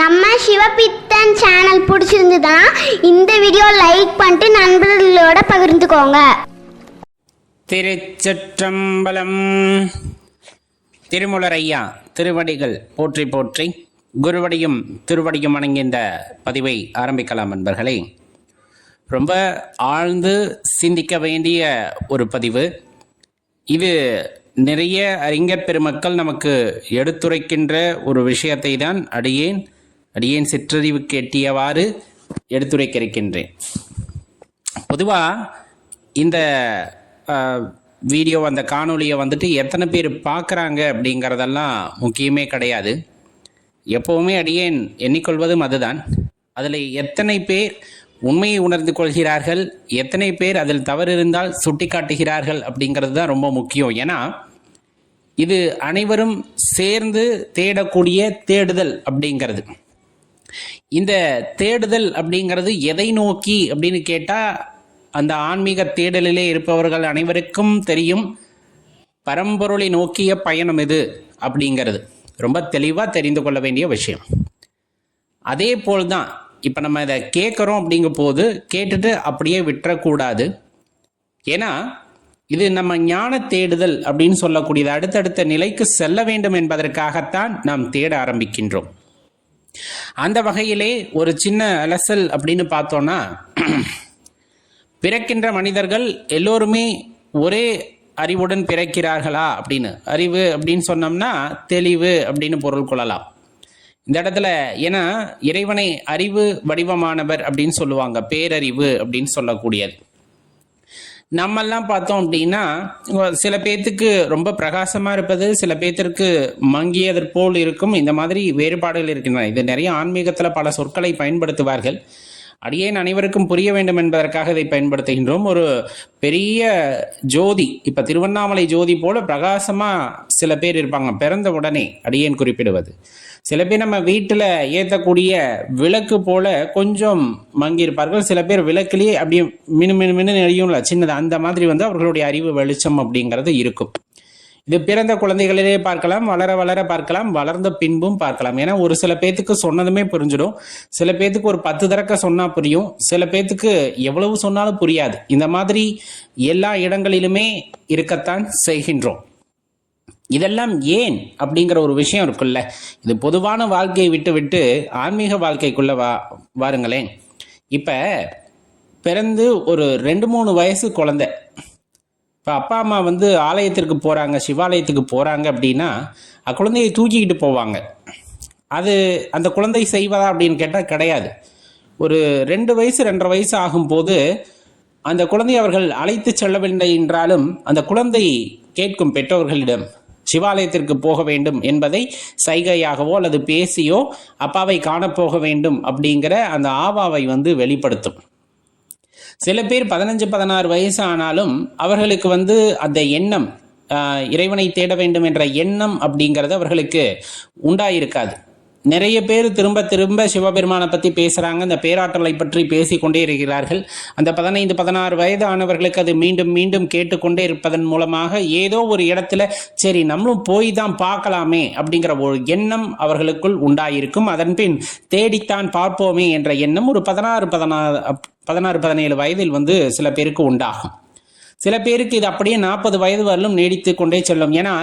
நம்ம சிவபித்தன் சேனல் பிடிச்சிருந்ததுன்னா இந்த வீடியோ லைக் பண்ணிட்டு நண்பர்களோட பகிர்ந்துக்கோங்க. திருச்சிற்றம்பலம். திருமுலரையா திருவடிகள் போற்றி போற்றி குருவடியும் திருவடியும் அடங்கிய இந்த பதிவை ஆரம்பிக்கலாம் நண்பர்களே. ரொம்ப ஆழ்ந்து சிந்திக்க வேண்டிய ஒரு பதிவு. இது நிறைய அறிஞர் பெருமக்கள் நமக்கு எடுத்துரைக்கின்ற ஒரு விஷயத்தை தான் அடியேன் அடியேன் சிற்றறிவு கேட்டியவாறு எடுத்துரைக்க இருக்கின்றேன் பொதுவாக இந்த வீடியோ அந்த காணொளியை வந்துட்டு எத்தனை பேர் பார்க்குறாங்க அப்படிங்கிறதெல்லாம் முக்கியமே கிடையாது. எப்போவுமே அடியேன் எண்ணிக்கொள்வதும் அதுதான். அதில் எத்தனை பேர் உண்மையை உணர்ந்து கொள்கிறார்கள். எத்தனை பேர் அதில் தவறு இருந்தால் சுட்டிக்காட்டுகிறார்கள் அப்படிங்கிறது தான் ரொம்ப முக்கியம். ஏன்னா இது அனைவரும் சேர்ந்து தேடக்கூடிய தேடுதல் அப்படிங்கிறது. இந்த தேடுதல் அப்படிங்கிறது எதை நோக்கி அப்படின்னு கேட்டால் அந்த ஆன்மீக தேடலிலே இருப்பவர்கள் அனைவருக்கும் தெரியும். பரம்பொருளை நோக்கிய பயணம் இது அப்படிங்கிறது. ரொம்ப தெளிவாக தெரிந்து கொள்ள வேண்டிய விஷயம். அதே போல் தான் இப்போ நம்ம இதை கேட்குறோம் அப்படிங்கும் போது கேட்டுட்டு அப்படியே விட்டுறக்கூடாது. ஏன்னா இது நம்ம ஞான தேடுதல் அப்படின்னு சொல்லக்கூடியது. அடுத்தடுத்த நிலைக்கு செல்ல வேண்டும் என்பதற்காகத்தான் நாம் தேட ஆரம்பிக்கின்றோம். அந்த வகையிலே ஒரு சின்ன அலசல் அப்படின்னு பார்த்தோன்னா பிறக்கின்ற மனிதர்கள் எல்லோருமே ஒரே அறிவுடன் பிறக்கிறார்களா அப்படின்னு. அறிவு அப்படின்னு சொன்னோம்னா தெளிவு அப்படின்னு பொருள் கொள்ளலாம். இந்த இடத்துல ஏன்னா இறைவனை அறிவு வடிவமானவர் அப்படின்னு சொல்லுவாங்க. பேரறிவு அப்படின்னு சொல்லக்கூடியது. நம்மெல்லாம் பார்த்தோம் அப்படின்னா சில பேர்த்துக்கு ரொம்ப பிரகாசமாக இருப்பது சில பேர்த்திற்கு மங்கியது போல் இருக்கும். இந்த மாதிரி வேறுபாடுகள் இருக்கின்றன. இது நிறைய ஆன்மீகத்தில் பல சொற்களை பயன்படுத்துவார்கள். அடியேன் அனைவருக்கும் புரிய வேண்டும் என்பதற்காக இதை பயன்படுத்துகின்றோம். ஒரு பெரிய ஜோதி இப்போ திருவண்ணாமலை ஜோதி போல பிரகாசமாக சில பேர் இருப்பாங்க. பிறந்த உடனே அடியேன் குறிப்பிடுவது. சில பேர் நம்ம வீட்டில் ஏற்றக்கூடிய விளக்கு போல கொஞ்சம் மங்கி இருப்பார்கள் சில பேர் விளக்குலேயே அப்படியே மினு மினு மினு எரியும்ல சின்னது. அந்த மாதிரி வந்து அவர்களுடைய அறிவு வெளிச்சம் அப்படிங்கிறது இருக்கும். இது பிறந்த குழந்தைகளிலே பார்க்கலாம் வளர வளர பார்க்கலாம் வளர்ந்த பின்பும் பார்க்கலாம். ஏன்னா ஒரு சில பேத்துக்கு சொன்னதுமே புரிஞ்சிடும். சில பேத்துக்கு ஒரு பத்து தடக்க சொன்னால் புரியும். சில பேத்துக்கு எவ்வளவு சொன்னாலும் புரியாது. இந்த மாதிரி எல்லா இடங்களிலுமே இருக்கத்தான் செய்கின்றோம். இதெல்லாம் ஏன் அப்படிங்கிற ஒரு விஷயம் இருக்குல்ல? இது பொதுவான வாழ்க்கையை விட்டு விட்டு ஆன்மீக வாழ்க்கைக்குள்ள வா வாருங்களேன். இப்போ பிறந்து ஒரு ரெண்டு மூணு வயசு குழந்தை. இப்போ அப்பா அம்மா வந்து ஆலயத்திற்கு போகிறாங்க சிவாலயத்துக்கு போகிறாங்க அப்படின்னா அக்குழந்தையை தூக்கிக்கிட்டு போவாங்க. அது அந்த குழந்தை செய்வதா அப்படின்னு கேட்டால் கிடையாது. ஒரு ரெண்டு வயசு ரெண்டரை வயசு ஆகும்போது அந்த குழந்தை அவர்கள் அழைத்து செல்லவில்லை என்றாலும் அந்த குழந்தை கேட்கும் பெற்றோர்களிடம் சிவாலயத்திற்கு போக வேண்டும் என்பதை சைகையாகவோ அல்லது பேசியோ அப்பாவை காணப்போக வேண்டும் அப்படிங்கிற அந்த ஆவாவை வந்து வெளிப்படுத்தும். சில பேர் பதினஞ்சு பதினாறு வயசு ஆனாலும் அவர்களுக்கு வந்து அந்த எண்ணம் இறைவனை தேட வேண்டும் என்ற எண்ணம் அப்படிங்கிறது அவர்களுக்கு உண்டாயிருக்காது. நிறைய பேர் திரும்ப திரும்ப சிவபெருமானை பற்றி பேசுகிறாங்க அந்த பேராற்றலை பற்றி பேசிக்கொண்டே இருக்கிறார்கள். அந்த பதினைந்து பதினாறு வயது ஆனவர்களுக்கு அது மீண்டும் மீண்டும் கேட்டுக்கொண்டே இருப்பதன் மூலமாக ஏதோ ஒரு இடத்துல சரி நம்மளும் போய் தான் பார்க்கலாமே அப்படிங்கிற ஒரு எண்ணம் அவர்களுக்குள் உண்டாயிருக்கும். அதன்பின் தேடித்தான் பார்ப்போமே என்ற எண்ணம் ஒரு பதினாறு பதினாறு பதினாறு பதினேழு வயதில் வந்து சில பேருக்கு உண்டாகும். சில பேருக்கு இது அப்படியே நாற்பது வயது வரலும் நீடித்து கொண்டே செல்லும். ஏன்னா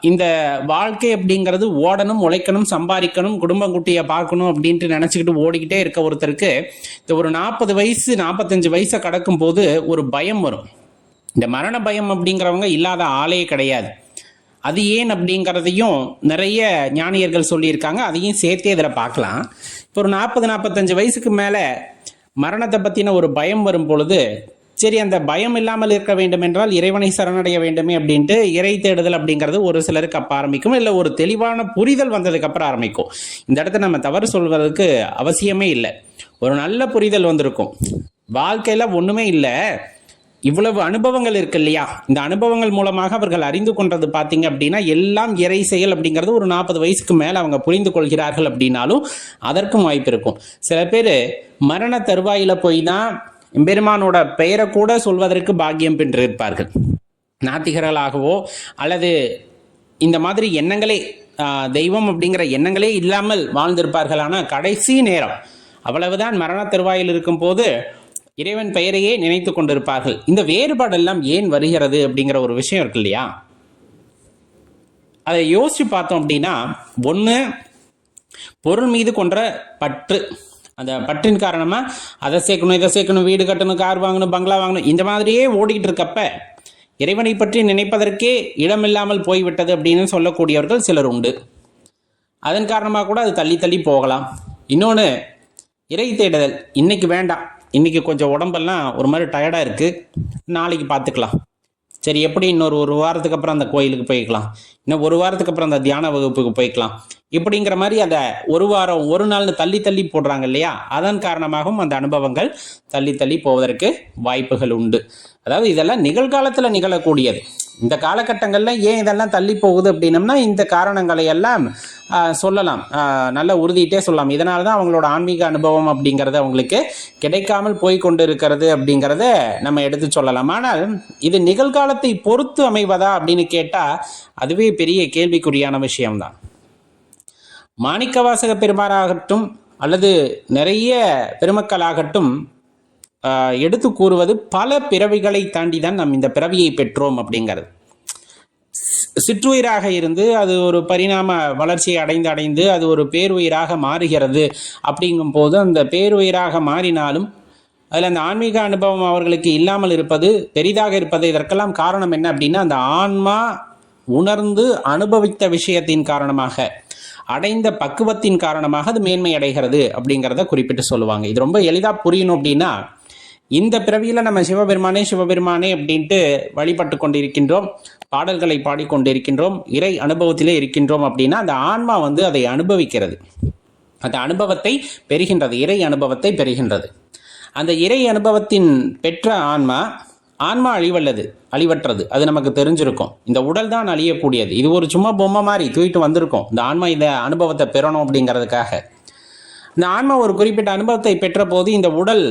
இந்த வாழ்க்கை அப்படிங்கிறது ஓடணும் உழைக்கணும் சம்பாதிக்கணும் குடும்பம் குட்டியை பார்க்கணும் அப்படின்ட்டு நினச்சிக்கிட்டு ஓடிக்கிட்டே இருக்க ஒருத்தருக்கு இந்த ஒரு நாற்பது வயசு நாற்பத்தஞ்சு வயசை கடக்கும் போது ஒரு பயம் வரும். இந்த மரண பயம் அப்படிங்கிறவங்க இல்லாத ஆளே கிடையாது. அது ஏன் அப்படிங்கிறதையும் நிறைய ஞானியர்கள் சொல்லியிருக்காங்க. அதையும் சேர்த்தே இதில் பார்க்கலாம். இப்போ ஒரு நாற்பது நாற்பத்தஞ்சு வயசுக்கு மேலே மரணத்தை பற்றின ஒரு பயம் வரும் பொழுது சரி அந்த பயம் இல்லாமல் இருக்க வேண்டும் என்றால் இறைவனை சரணடைய வேண்டுமே அப்படின்ட்டு இறை தேடுதல் அப்படிங்கிறது ஒரு சிலருக்கு அப்போ ஆரம்பிக்கும். இல்லை ஒரு தெளிவான புரிதல் வந்ததுக்கு அப்புறம் ஆரம்பிக்கும். இந்த இடத்த நம்ம தவறு சொல்வதற்கு அவசியமே இல்லை. ஒரு நல்ல புரிதல் வந்திருக்கும். வாழ்க்கையில் ஒன்றுமே இல்லை. இவ்வளவு அனுபவங்கள் இருக்கு இல்லையா? இந்த அனுபவங்கள் மூலமாக அவர்கள் அறிந்து கொண்டது பார்த்தீங்க அப்படின்னா எல்லாம் இறை செயல் அப்படிங்கிறது ஒரு நாற்பது வயசுக்கு மேலே அவங்க புரிந்து கொள்கிறார்கள் அப்படின்னாலும் அதற்கும் வாய்ப்பு இருக்கும். சில பேர் மரண தருவாயில் போய் தான் எம்பெருமானோட பெயரை கூட சொல்வதற்கு பாக்கியம் பெற்றிருப்பார்கள். நாத்திகர்களாகவோ அல்லது இந்த மாதிரி எண்ணங்களே தெய்வம் அப்படிங்கிற எண்ணங்களே இல்லாமல் வாழ்ந்திருப்பார்கள் ஆனால் கடைசி நேரம் அவ்வளவுதான் மரண தருவாயில் இருக்கும்போது இறைவன் பெயரையே நினைத்து கொண்டிருப்பார்கள். இந்த வேறுபாடெல்லாம் ஏன் வருகிறது அப்படிங்கிற ஒரு விஷயம் இருக்கு இல்லையா? அதை யோசிச்சு பார்த்தோம் அப்படின்னா ஒன்று பொருள் மீது கொன்ற பற்று அந்த பற்றின் காரணமாக அதை சேர்க்கணும் இதை சேர்க்கணும் வீடு கட்டணும் கார் வாங்கணும் பங்களா வாங்கணும் இந்த மாதிரியே ஓடிக்கிட்டு இருக்கப்ப இறைவனை பற்றி நினைப்பதற்கே இடமில்லாமல் போய்விட்டது அப்படின்னு சொல்லக்கூடியவர்கள் சிலர் உண்டு. அதன் காரணமாக கூட அது தள்ளி தள்ளி போகலாம். இன்னொன்று இறை தேடுதல் இன்னைக்கு வேண்டாம். இன்னைக்கு கொஞ்சம் உடம்பெல்லாம் ஒரு மாதிரி டயர்டாக இருக்குது நாளைக்கு பார்த்துக்கலாம். சரி எப்படி இன்னொரு ஒரு வாரத்துக்கு அப்புறம் அந்த கோயிலுக்கு போய்க்கலாம்? இன்னும் ஒரு வாரத்துக்கு அப்புறம் அந்த தியான வகுப்புக்கு போய்க்கலாம். இப்படிங்கிற மாதிரி அதை ஒரு வாரம் ஒரு நாள்னு தள்ளி தள்ளி போடுறாங்க இல்லையா? அதன் காரணமாகவும் அந்த அனுபவங்கள் தள்ளி தள்ளி போவதற்கு வாய்ப்புகள் உண்டு. அதாவது இதெல்லாம் நிகழ்காலத்தில் நிகழக்கூடியது. இந்த காலகட்டங்களில் ஏன் இதெல்லாம் தள்ளி போகுது அப்படின்னம்னா இந்த காரணங்களை எல்லாம் சொல்லலாம். நல்ல உறுதியிட்டே சொல்லலாம். இதனால தான் அவங்களோட ஆன்மீக அனுபவம் அப்படிங்கிறது அவங்களுக்கு கிடைக்காமல் போய் கொண்டு இருக்கிறது அப்படிங்கிறத நம்ம எடுத்து சொல்லலாம். ஆனால் இது நிகழ்காலத்தை பொறுத்து அமைவதா அப்படின்னு கேட்டால் அதுவே பெரிய கேள்விக்குறியான விஷயம்தான். மாணிக்கவாசக பெருமாறாகட்டும் அல்லது நிறைய பெருமக்களாகட்டும் எடுத்து கூறுவது பல பிறவிகளை தாண்டி தான் நாம் இந்த பிறவியை பெற்றோம் அப்படிங்கிறது. சிற்றுயிராக இருந்து அது ஒரு பரிணாம வளர்ச்சியை அடைந்து அடைந்து அது ஒரு பேருயிராக மாறுகிறது அப்படிங்கும்போது அந்த பேருயிராக மாறினாலும் அதில் அந்த ஆன்மீக அனுபவம் அவர்களுக்கு இல்லாமல் இருப்பது பெரிதாக இருப்பது இதற்கெல்லாம் காரணம் என்ன அப்படின்னா அந்த ஆன்மா உணர்ந்து அனுபவித்த விஷயத்தின் காரணமாக அடைந்த பக்குவத்தின் காரணமாக அது மேன்மை அடைகிறது அப்படிங்கிறத குறிப்பிட்டு சொல்லுவாங்க. இது ரொம்ப எளிதாக புரியணும் அப்படின்னா இந்த பிறவியில் நம்ம சிவபெருமானே சிவபெருமானே அப்படின்ட்டு வழிபட்டு கொண்டிருக்கின்றோம். பாடல்களை பாடிக்கொண்டிருக்கின்றோம் இறை அனுபவத்திலே இருக்கின்றோம் அப்படின்னா அந்த ஆன்மா வந்து அதை அனுபவிக்கிறது. அந்த அனுபவத்தை பெறுகின்றது. இறை அனுபவத்தை பெறுகின்றது. அந்த இறை அனுபவத்தின் பெற்ற ஆன்மா ஆன்மா அழிவல்லது அழிவற்றது. அது நமக்கு தெரிஞ்சிருக்கும். இந்த உடல் தான் அழியக்கூடியது. இது ஒரு சும்மா பொம்மை மாதிரி தூக்கிட்டு வந்திருக்கும். இந்த ஆன்மா இந்த அனுபவத்தை பெறணும் அப்படிங்கிறதுக்காக. இந்த ஆன்மா ஒரு குறிப்பிட்ட அனுபவத்தை பெற்ற போது இந்த உடல்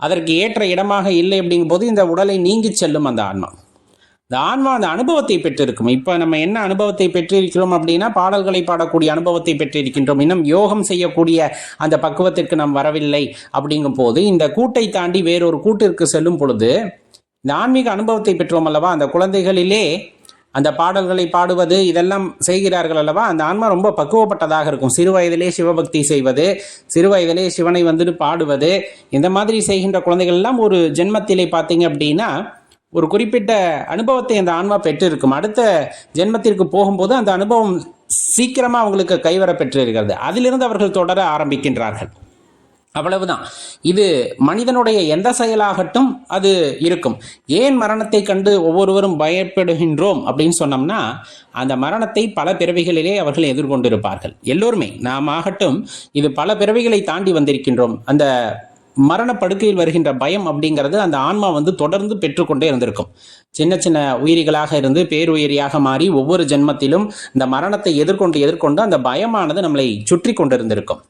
அதற்கு ஏற்ற இடமாக இல்லை அப்படிங்கும்போது இந்த உடலை நீங்கி செல்லும் அந்த ஆன்மா. இந்த ஆன்மா அந்த அனுபவத்தை பெற்றிருக்கும். இப்போ நம்ம என்ன அனுபவத்தை பெற்றிருக்கிறோம் அப்படின்னா பாடல்களை பாடக்கூடிய அனுபவத்தை பெற்றிருக்கின்றோம். இன்னும் யோகம் செய்யக்கூடிய அந்த பக்குவத்திற்கு நாம் வரவில்லை அப்படிங்கும் போது இந்த கூட்டை தாண்டி வேறொரு கூட்டிற்கு செல்லும் பொழுது இந்த ஆன்மீக அனுபவத்தை பெற்றோம் அல்லவா? அந்த குழந்தைகளிலே அந்த பாடல்களை பாடுவது இதெல்லாம் செய்கிறார்கள் அல்லவா? அந்த ஆன்மா ரொம்ப பக்குவப்பட்டதாக இருக்கும். சிறு வயதிலே சிவபக்தி செய்வது சிறு வயதிலே சிவனை வந்துட்டு பாடுவது இந்த மாதிரி செய்கின்ற குழந்தைகள் எல்லாம் ஒரு ஜென்மத்திலே பார்த்தீங்க அப்படின்னா ஒரு குறிப்பிட்ட அனுபவத்தை அந்த ஆன்மா பெற்றிருக்கும். அடுத்த ஜென்மத்திற்கு போகும்போது அந்த அனுபவம் சீக்கிரமாக அவங்களுக்கு கைவர பெற்றிருக்கிறது. அதிலிருந்து அவர்கள் தொடர ஆரம்பிக்கின்றார்கள். அவ்வளவுதான். இது மனிதனுடைய எந்த செயலாகட்டும் அது இருக்கும். ஏன் மரணத்தை கண்டு ஒவ்வொருவரும் பயப்படுகின்றோம் அப்படின்னு சொன்னோம்னா அந்த மரணத்தை பல பிறவிகளிலே அவர்கள் எதிர்கொண்டிருப்பார்கள். எல்லோருமே நாம் ஆகட்டும் இது பல பிறவிகளை தாண்டி வந்திருக்கின்றோம். அந்த மரண படுக்கையில் வருகின்ற பயம் அப்படிங்கிறது அந்த ஆன்மா வந்து தொடர்ந்து பெற்றுக்கொண்டே இருந்திருக்கும். சின்ன சின்ன உயிரிகளாக இருந்து பேருயிரியாக மாறி ஒவ்வொரு ஜென்மத்திலும் இந்த மரணத்தை எதிர்கொண்டு எதிர்கொண்டு அந்த பயமானது நம்மளை சுற்றி கொண்டிருந்திருக்கும்.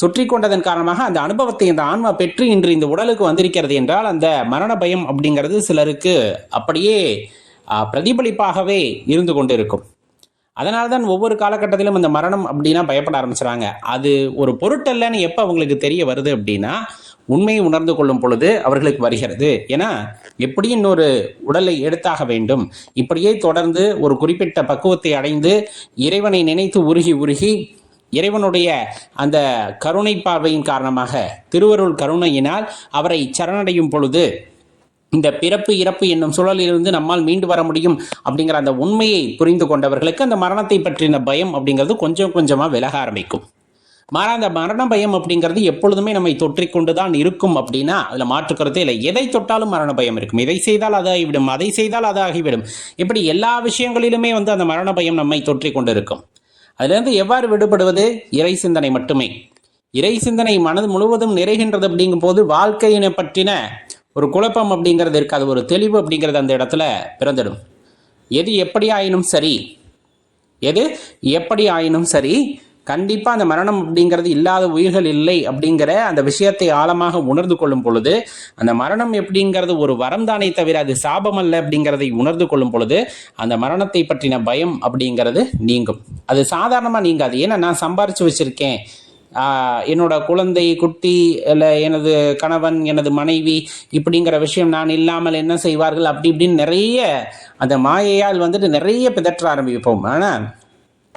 சுற்றி கொண்டதன் காரணமாக அந்த அனுபவத்தை இந்த ஆன்மா பெற்று இன்று இந்த உடலுக்கு வந்திருக்கிறது என்றால் அந்த மரண பயம் அப்படிங்கிறது சிலருக்கு அப்படியே பிரதிபலிப்பாகவே இருந்து கொண்டிருக்கும். அதனால தான் ஒவ்வொரு காலகட்டத்திலும் இந்த மரணம் அப்படின்னா பயப்பட ஆரம்பிச்சுறாங்க. அது ஒரு பொருட்டல்லன்னு எப்போ அவங்களுக்கு தெரிய வருது அப்படின்னா உண்மையை உணர்ந்து கொள்ளும் பொழுது அவர்களுக்கு வருகிறது. ஏன்னா எப்படி இன்னொரு உடலை எடுத்தாக வேண்டும்? இப்படியே தொடர்ந்து ஒரு குறிப்பிட்ட பக்குவத்தை அடைந்து இறைவனை நினைத்து உருகி உருகி இறைவனுடைய அந்த கருணை பார்வையின் காரணமாக திருவருள் கருணையினால் அவரை சரணடையும் பொழுது இந்த பிறப்பு இறப்பு என்னும் சூழலிலிருந்து நம்மால் மீண்டு வர முடியும் அப்படிங்கிற அந்த உண்மையை புரிந்து கொண்டவர்களுக்கு அந்த மரணத்தை பற்றின பயம் அப்படிங்கிறது கொஞ்சம் கொஞ்சமாக விலக ஆரம்பிக்கும். மாறா அந்த மரண பயம் அப்படிங்கிறது எப்பொழுதுமே நம்மை தொற்றிக்கொண்டு தான் இருக்கும் அப்படின்னா அதில் மாற்றுக்கிறதே இல்லை. எதை தொட்டாலும் மரண பயம் இருக்கும். இதை செய்தால் அதாகிவிடும் அதை செய்தால் அதாகிவிடும் இப்படி எல்லா விஷயங்களிலுமே வந்து அந்த மரண பயம் நம்மை தொற்றிக்கொண்டு இருக்கும் அதிலிருந்து எவ்வாறு விடுபடுவது? இறை சிந்தனை மட்டுமே. இறை சிந்தனை மனது முழுவதும் நிறைகின்றது அப்படிங்கும் போது வாழ்க்கையினை பற்றின ஒரு குழப்பம் அப்படிங்கிறது இருக்காது ஒரு தெளிவு அப்படிங்கிறது அந்த இடத்துல பிறந்துடும். எது எப்படி ஆயினும் சரி? எது எப்படி ஆயினும் சரி? கண்டிப்பாக அந்த மரணம் அப்படிங்கிறது இல்லாத உயிர்கள் இல்லை அப்படிங்கிற அந்த விஷயத்தை ஆழமாக உணர்ந்து கொள்ளும் பொழுது அந்த மரணம் எப்படிங்கிறது ஒரு வரம் தானே தவிர அது சாபம் அல்ல அப்படிங்கிறதை உணர்ந்து கொள்ளும் பொழுது அந்த மரணத்தை பற்றின பயம் அப்படிங்கிறது நீங்கும். அது சாதாரணமாக நீங்காது. ஏன்னா நான் சம்பாரித்து வச்சிருக்கேன். என்னோட குழந்தை குட்டி இல்லை எனது கணவன் எனது மனைவி இப்படிங்கிற விஷயம் நான் இல்லாமல் என்ன செய்வார்கள்? அப்படி இப்படின்னு நிறைய அந்த மாயையால் வந்துட்டு நிறைய பிதற்ற ஆரம்பிப்போம். ஆனால்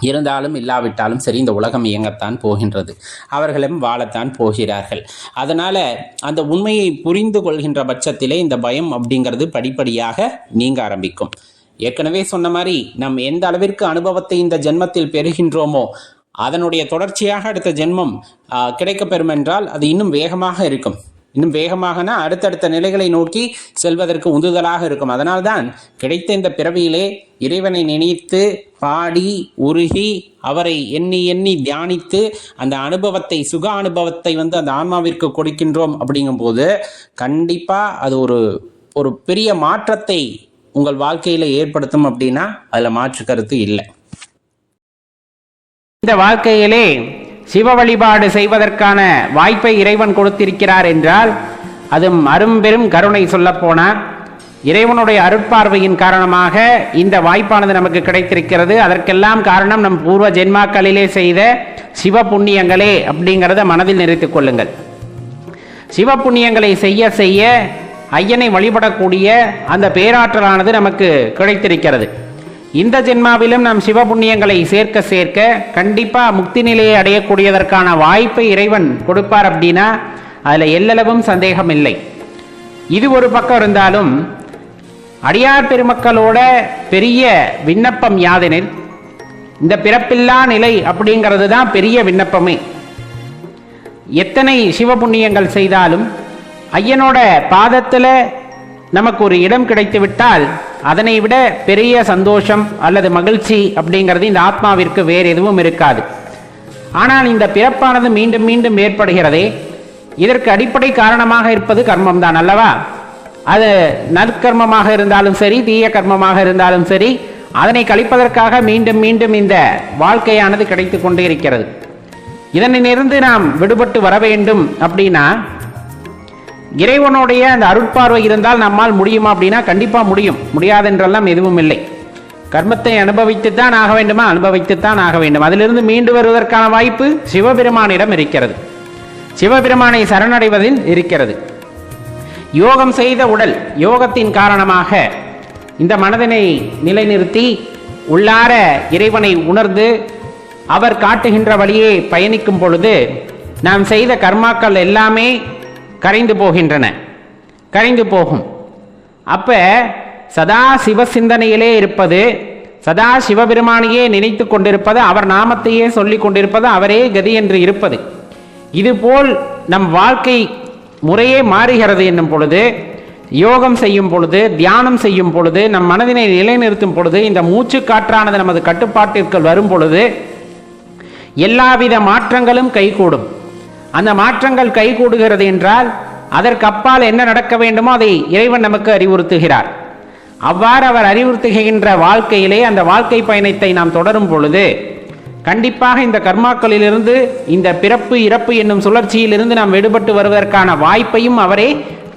இருந்தாலும் இல்லாவிட்டாலும் சரி இந்த உலகம் இயங்கத்தான் போகின்றது. அவர்களும் வாழத்தான் போகிறார்கள். அதனால் அந்த உண்மையை புரிந்து கொள்கின்ற பட்சத்திலே இந்த பயம் அப்படிங்கிறது படிப்படியாக நீங்க ஆரம்பிக்கும். ஏற்கனவே சொன்ன மாதிரி நம் எந்த அளவிற்கு அனுபவத்தை இந்த ஜென்மத்தில் பெறுகின்றோமோ அதனுடைய தொடர்ச்சியாக அடுத்த ஜென்மம் கிடைக்கப்பெறும் என்றால் அது இன்னும் வேகமாக இருக்கும். இன்னும் வேகமாகனா அடுத்தடுத்த நிலைகளை நோக்கி செல்வதற்கு உந்துதலாக இருக்கும். அதனால்தான் கிடைத்த இந்த பிறவியிலே இறைவனை நினைத்து பாடி உருகி அவரை எண்ணி எண்ணி தியானித்து அந்த அனுபவத்தை சுக அனுபவத்தை வந்து அந்த ஆன்மாவிற்கு கொடுக்கின்றோம் அப்படிங்கும்போது கண்டிப்பாக அது ஒரு ஒரு பெரிய மாற்றத்தை உங்கள் வாழ்க்கையில் ஏற்படுத்தும் அப்படின்னா அதில் மாற்று கருத்து இல்லை. இந்த வாழ்க்கையிலே சிவ வழிபாடு செய்வதற்கான வாய்ப்பை இறைவன் கொடுத்திருக்கிறார் என்றால் அதுவும் அரும்பெரும் கருணை சொல்லப்போனால் இறைவனுடைய அருட்பார்வையின் காரணமாக இந்த வாய்ப்பானது நமக்கு கிடைத்திருக்கிறது. அதற்கெல்லாம் காரணம் நம் பூர்வ ஜென்மாக்களிலே செய்த சிவ புண்ணியங்களே அப்படிங்கிறத மனதில் நிறுத்திக் கொள்ளுங்கள். சிவ புண்ணியங்களை செய்ய செய்ய ஐயனை வழிபடக்கூடிய அந்த பேராற்றலானது நமக்கு கிடைத்திருக்கிறது. இந்த ஜென்மாவிலும் நம் சிவ புண்ணியங்களை சேர்க்க சேர்க்க கண்டிப்பாக முக்தி நிலையை அடையக்கூடியதற்கான வாய்ப்பை இறைவன் கொடுப்பார் அப்படின்னா அதில் எல்லளவும் சந்தேகம் இல்லை. இது ஒரு பக்கம் இருந்தாலும் அடியார் பெருமக்களோட பெரிய விண்ணப்பம் யாதெனில் இந்த பிறப்பில்லா நிலை அப்படிங்கிறது தான் பெரிய விண்ணப்பமே. எத்தனை சிவபுண்ணியங்கள் செய்தாலும் ஐயனோட பாதத்தில் நமக்கு ஒரு இடம் கிடைத்து விட்டால் அதனை விட பெரிய சந்தோஷம் அல்லது மகிழ்ச்சி அப்படிங்கிறது இந்த ஆத்மாவிற்கு வேறு எதுவும் இருக்காது. ஆனால் இந்த பிறப்பானது மீண்டும் மீண்டும் ஏற்படுகிறதே இதற்கு அடிப்படை காரணமாக இருப்பது கர்மம் தான் அல்லவா? அது நற்கர்மமாக இருந்தாலும் சரி தீய கர்மமாக இருந்தாலும் சரி அதனை கழிப்பதற்காக மீண்டும் மீண்டும் இந்த வாழ்க்கையானது கிடைத்து கொண்டே இருக்கிறது. இதனிலிருந்து நாம் விடுபட்டு வர வேண்டும் அப்படின்னா இறைவனுடைய அந்த அருட்பார்வை இருந்தால் நம்மால் முடியுமா அப்படின்னா கண்டிப்பாக முடியும். முடியாதென்றெல்லாம் எதுவும் இல்லை. கர்மத்தை அனுபவித்துத்தான் ஆக வேண்டுமா? அனுபவித்துத்தான் ஆக வேண்டும். அதிலிருந்து மீண்டு வருவதற்கான வாய்ப்பு சிவபெருமானிடம் இருக்கிறது. சிவபெருமானை சரணடைவதில் இருக்கிறது. யோகம் செய்த உடல் யோகத்தின் காரணமாக இந்த மனதினை நிலைநிறுத்தி உள்ளார இறைவனை உணர்ந்து அவர் காட்டுகின்ற வழியே பயணிக்கும் பொழுது நாம் செய்த கர்மாக்கள் எல்லாமே கரைந்து போகின்றன. கரைந்து போகும். அப்ப சதா சிவ சிந்தனையிலே இருப்பது சதா சிவபெருமானையே நினைத்து கொண்டிருப்பது அவர் நாமத்தையே சொல்லி கொண்டிருப்பது அவரே கதி என்று இருப்பது. இதுபோல் நம் வாழ்க்கை முறையே மாறுகிறது என்னும் பொழுது யோகம் செய்யும் பொழுது தியானம் செய்யும் பொழுது நம் மனதினை நிலைநிறுத்தும் பொழுது இந்த மூச்சு காற்றானது நமது கட்டுப்பாட்டிற்குள் வரும் பொழுது எல்லாவித மாற்றங்களும் கைகூடும். அந்த மாற்றங்கள் கைகூடுகிறது என்றால் அதற்கப்பால் என்ன நடக்க வேண்டுமோ அதை இறைவன் நமக்கு அறிவுறுத்துகிறார். அவ்வாறு அவர் அறிவுறுத்துகின்ற வாழ்க்கையிலே அந்த வாழ்க்கை பயணத்தை நாம் தொடரும் பொழுது கண்டிப்பாக இந்த கர்மாக்களிலிருந்து இந்த பிறப்பு இறப்பு என்னும் சுழற்சியிலிருந்து நாம் விடுபட்டு வருவதற்கான வாய்ப்பையும் அவரே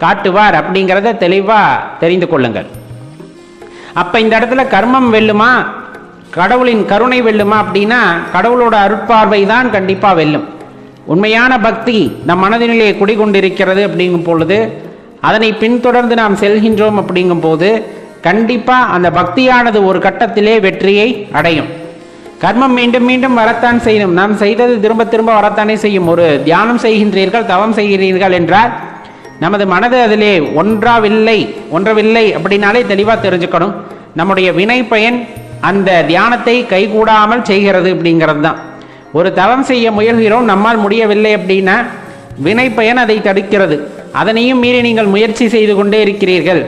காட்டுவார் அப்படிங்கிறத தெளிவாக தெரிந்து கொள்ளுங்கள். அப்போ இந்த இடத்துல கர்மம் வெல்லுமா? கடவுளின் கருணை வெல்லுமா அப்படின்னா கடவுளோட அருட்பார்வை தான் கண்டிப்பாக வெல்லும். உண்மையான பக்தி நம் மனதினிலே குடிகொண்டிருக்கிறது அப்படிங்கும் பொழுது அதனை பின்தொடர்ந்து நாம் செல்கின்றோம் அப்படிங்கும் போது கண்டிப்பாக அந்த பக்தியானது ஒரு கட்டத்திலே வெற்றியை அடையும். கர்மம் மீண்டும் மீண்டும் வரத்தான் செய்யும். நாம் செய்தது திரும்ப திரும்ப வரத்தானே செய்யும். ஒரு தியானம் செய்கின்றீர்கள் தவம் செய்கிறீர்கள் என்றால் நமது மனது அதிலே ஒன்றாவில்லை ஒன்றவில்லை அப்படின்னாலே தெளிவாக தெரிஞ்சுக்கணும். நம்முடைய வினை பயன் அந்த தியானத்தை கைகூடாமல் செய்கிறது அப்படிங்கிறது தான் ஒரு தவம் செய்ய முயல்கிறோம் நம்மால் முடியவில்லை அப்படின்னா வினை பயன் அதை தடுக்கிறது. அதனையும் மீறி நீங்கள் முயற்சி செய்து கொண்டே இருக்கிறீர்கள்.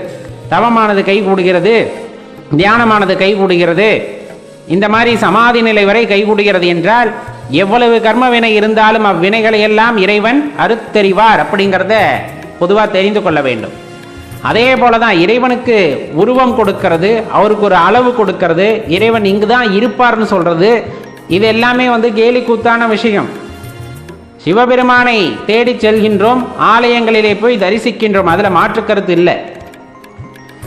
தவமானது கைகூடுகிறது தியானமானது கைகூடுகிறது. இந்த மாதிரி சமாதி நிலை வரை கைகூடுகிறது என்றால் எவ்வளவு கர்ம வினை இருந்தாலும் அவ்வினைகளை எல்லாம் இறைவன் அறுத்தறிவார் அப்படிங்கிறத பொதுவாக தெரிந்து கொள்ள வேண்டும். அதே போல தான் இறைவனுக்கு உருவம் கொடுக்கிறது அவருக்கு ஒரு அளவு கொடுக்கிறது இறைவன் இங்கு தான் இருப்பார்னு சொல்கிறது இது எல்லாமே வந்து கேலி கூத்தான விஷயம். சிவபெருமானை தேடிச் செல்கின்றோம் ஆலயங்களிலே போய் தரிசிக்கின்றோம் அதில் மாற்று கருத்து இல்லை.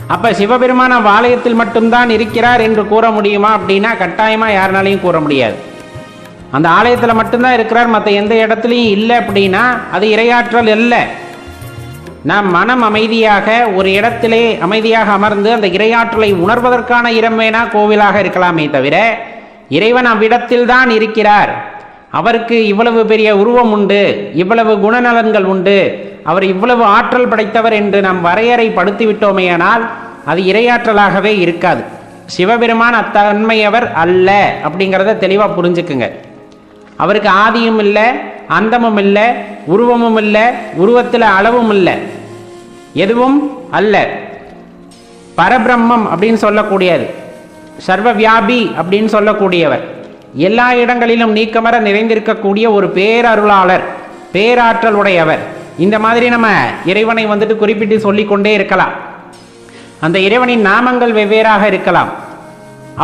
அப்போ சிவபெருமான் ஆலயத்தில் மட்டும்தான் இருக்கிறார் என்று கூற முடியுமா அப்படின்னா கட்டாயமாக யாருனாலையும் கூற முடியாது. அந்த ஆலயத்தில் மட்டும்தான் இருக்கிறார் மற்ற எந்த இடத்துலையும் இல்லை அப்படின்னா அது இரையாற்றல் இல்லை நாம் மனம் அமைதியாக ஒரு இடத்திலே அமைதியாக அமர்ந்து அந்த இரையாற்றலை உணர்வதற்கான இடம் வேணா கோவிலாக இருக்கலாமே தவிர இறைவன் அவ்விடத்தில் தான் இருக்கிறார். அவருக்கு இவ்வளவு பெரிய உருவம் உண்டு இவ்வளவு குணநலன்கள் உண்டு. அவர் இவ்வளவு ஆற்றல் படைத்தவர் என்று நாம் வரையறை படுத்திவிட்டோமேயானால் அது இரையாற்றலாகவே இருக்காது. சிவபெருமான் அத்தன்மையவர் அல்ல அப்படிங்கிறத தெளிவாக புரிஞ்சுக்குங்க. அவருக்கு ஆதியும் இல்லை அந்தமும் இல்லை உருவமும் இல்லை உருவத்தில் அளவும் இல்லை. எதுவும் அல்ல. பரபிரம்மம் அப்படின்னு சொல்லக்கூடியது. சர்வ வியாபி அப்படின்னு சொல்லக்கூடியவர். எல்லா இடங்களிலும் நீக்கமர நிறைந்திருக்கக்கூடிய ஒரு பேரருளாளர் பேராற்றல் உடையவர் இந்த மாதிரி நம்ம இறைவனை வந்துட்டு குறிப்பிட்டு சொல்லிக்கொண்டே இருக்கலாம். அந்த இறைவனின் நாமங்கள் வெவ்வேறாக இருக்கலாம்.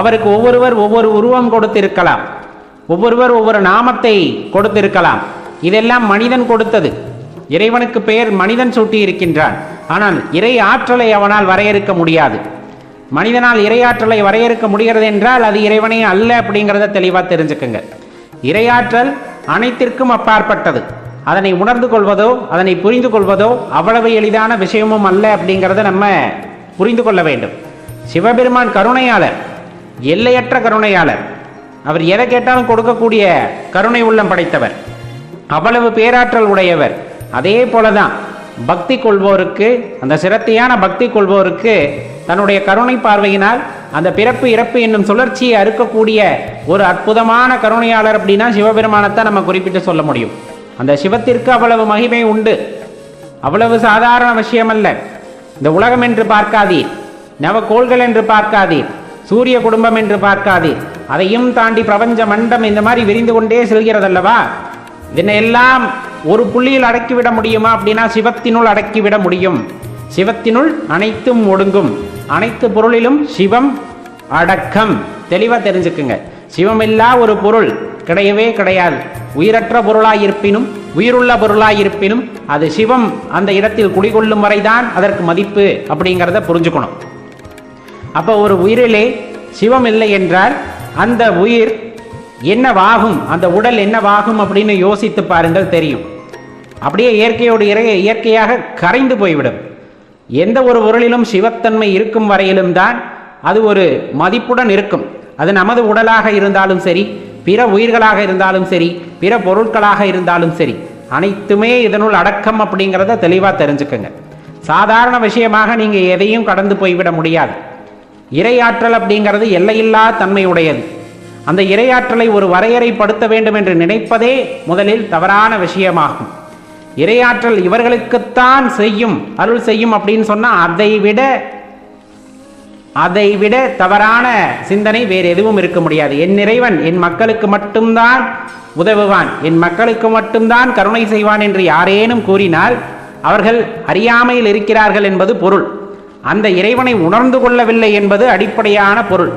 அவருக்கு ஒவ்வொருவர் ஒவ்வொரு உருவம் கொடுத்திருக்கலாம். ஒவ்வொருவர் ஒவ்வொரு நாமத்தை கொடுத்திருக்கலாம். இதெல்லாம் மனிதன் கொடுத்தது. இறைவனுக்கு பெயர் மனிதன் சூட்டி இருக்கின்றான் ஆனால் இறை ஆற்றலை அவனால் வரையறுக்க முடியாது. மனிதனால் இறையாற்றலை வரையறுக்க முடிகிறது என்றால் அது இறைவனே அல்ல அப்படிங்கிறத தெளிவாக தெரிஞ்சுக்குங்க. இறையாற்றல் அனைத்திற்கும் அப்பாற்பட்டது. அதனை உணர்ந்து கொள்வதோ அதனை புரிந்து கொள்வதோ அவ்வளவு எளிதான விஷயமும் அல்ல அப்படிங்கிறத நம்ம புரிந்து கொள்ள வேண்டும். சிவபெருமான் கருணையாளர் எல்லையற்ற கருணையாளர். அவர் எதை கேட்டாலும் கொடுக்கக்கூடிய கருணை உள்ளம் படைத்தவர். அவ்வளவு பேராற்றல் உடையவர். அதே போலதான் பக்தி கொள்வோருக்கு அந்த சிரத்தையான பக்தி கொள்வோருக்கு தன்னுடைய கருணை பார்வையினால் அந்த பிறப்பு இறப்பு என்னும் சுழற்சியை அறுக்கக்கூடிய ஒரு அற்புதமான கருணையாளர் அப்படின்னா சிவபெருமானத்தை நம்ம குறிப்பிட்டு சொல்ல முடியும். அந்த சிவத்திற்கு அவ்வளவு மகிமை உண்டு. அவ்வளவு சாதாரண விஷயம் அல்ல இந்த உலகம் என்று பார்க்காதீர். நவக்கோள்கள் என்று பார்க்காதீர். சூரிய குடும்பம் என்று பார்க்காதீர். அதையும் தாண்டி பிரபஞ்ச மண்டம் இந்த மாதிரி விரிந்து கொண்டே செல்கிறதல்லவா? இதனையெல்லாம் ஒரு புள்ளியில் அடக்கிவிட முடியுமா அப்படின்னா சிவத்தினுள் அடக்கிவிட முடியும். சிவத்தினுள் அனைத்தும் ஒடுங்கும். அனைத்து பொருளிலும் சிவம் அடக்கம். தெளிவாக தெரிஞ்சுக்குங்க. சிவமில்லா ஒரு பொருள் கிடையவே கிடையாது. உயிரற்ற பொருளாயிருப்பினும் உயிருள்ள பொருளாயிருப்பினும் அது சிவம் அந்த இடத்தில் குடிகொள்ளும் வரைதான் அதற்கு மதிப்பு அப்படிங்கிறத புரிஞ்சுக்கணும். அப்போ ஒரு உயிரிலே சிவம் இல்லை என்றால் அந்த உயிர் என்னவாகும்? அந்த உடல் என்னவாகும் அப்படின்னு யோசித்து பாருங்கள் தெரியும். அப்படியே இயற்கையோடு இறை இயற்கையாக கரைந்து போய்விடும். எந்த ஒரு பொருளிலும் சிவத்தன்மை இருக்கும் வரையிலும் தான் அது ஒரு மதிப்புடன் இருக்கும். அது நமது உடலாக இருந்தாலும் சரி பிற உயிர்களாக இருந்தாலும் சரி பிற பொருட்களாக இருந்தாலும் சரி அனைத்துமே இதனுள் அடக்கம் அப்படிங்கிறத தெளிவாக தெரிஞ்சுக்கங்க. சாதாரண விஷயமாக நீங்கள் எதையும் கடந்து போய்விட முடியாது. இரையாற்றல் அப்படிங்கிறது எல்லையில்லா தன்மை உடையது அந்த இரையாற்றலை ஒரு வரையறைப்படுத்த வேண்டும் என்று நினைப்பதே முதலில் தவறான விஷயமாகும். இறையாற்றல் இவர்களுக்குத்தான் செய்யும் அருள் செய்யும் அப்படின்னு சொன்னால் அதை விட அதை விட தவறான சிந்தனை வேறு எதுவும் இருக்க முடியாது. என் இறைவன் என் மக்களுக்கு மட்டும்தான் உதவுவான். என் மக்களுக்கு மட்டும்தான் கருணை செய்வான் என்று யாரேனும் கூறினால் அவர்கள் அறியாமையில் இருக்கிறார்கள் என்பது பொருள். அந்த இறைவனை உணர்ந்து கொள்ளவில்லை என்பது அடிப்படையான பொருள்.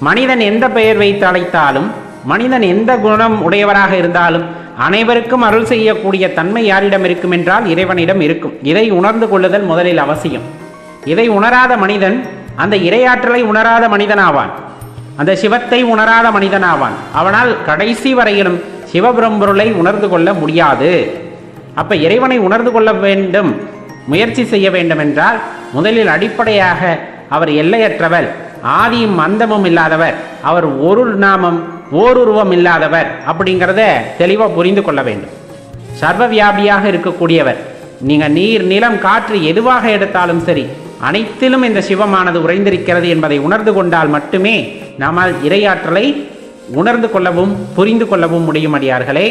மனிதன் எந்த பெயர் வைத்து அழைத்தாலும் மனிதன் எந்த குணம் உடையவராக இருந்தாலும் அனைவருக்கும் அருள் செய்யக்கூடிய தன்மை யாரிடம் இருக்கும் என்றால் இறைவனிடம் இருக்கும். இதை உணர்ந்து கொள்ளுதல் முதலில் அவசியம். இதை உணராத மனிதன் அந்த இறையாற்றலை உணராத மனிதனாவான். அந்த சிவத்தை உணராத மனிதனாவான். அவனால் கடைசி வரையிலும் சிவபிரம்பொருளை உணர்ந்து கொள்ள முடியாது. அப்ப இறைவனை உணர்ந்து கொள்ள வேண்டும் முயற்சி செய்ய வேண்டும் என்றால் முதலில் அடிப்படையாக அவர் எல்லையற்றவர். ஆதியும் அந்தமும் இல்லாதவர். அவர் ஒரு நாமம் ஓருருவம் இல்லாதவர் அப்படிங்கிறத தெளிவாக புரிந்து கொள்ள வேண்டும். சர்வ வியாபியாக இருக்கக்கூடியவர். நீங்கள் நீர் நிலம் காற்று எதுவாக எடுத்தாலும் சரி அனைத்திலும் இந்த சிவமானது உறைந்திருக்கிறது என்பதை உணர்ந்து கொண்டால் மட்டுமே நம்மால் இறையாற்றலை உணர்ந்து கொள்ளவும் புரிந்து கொள்ளவும் முடியும் அடியார்களே.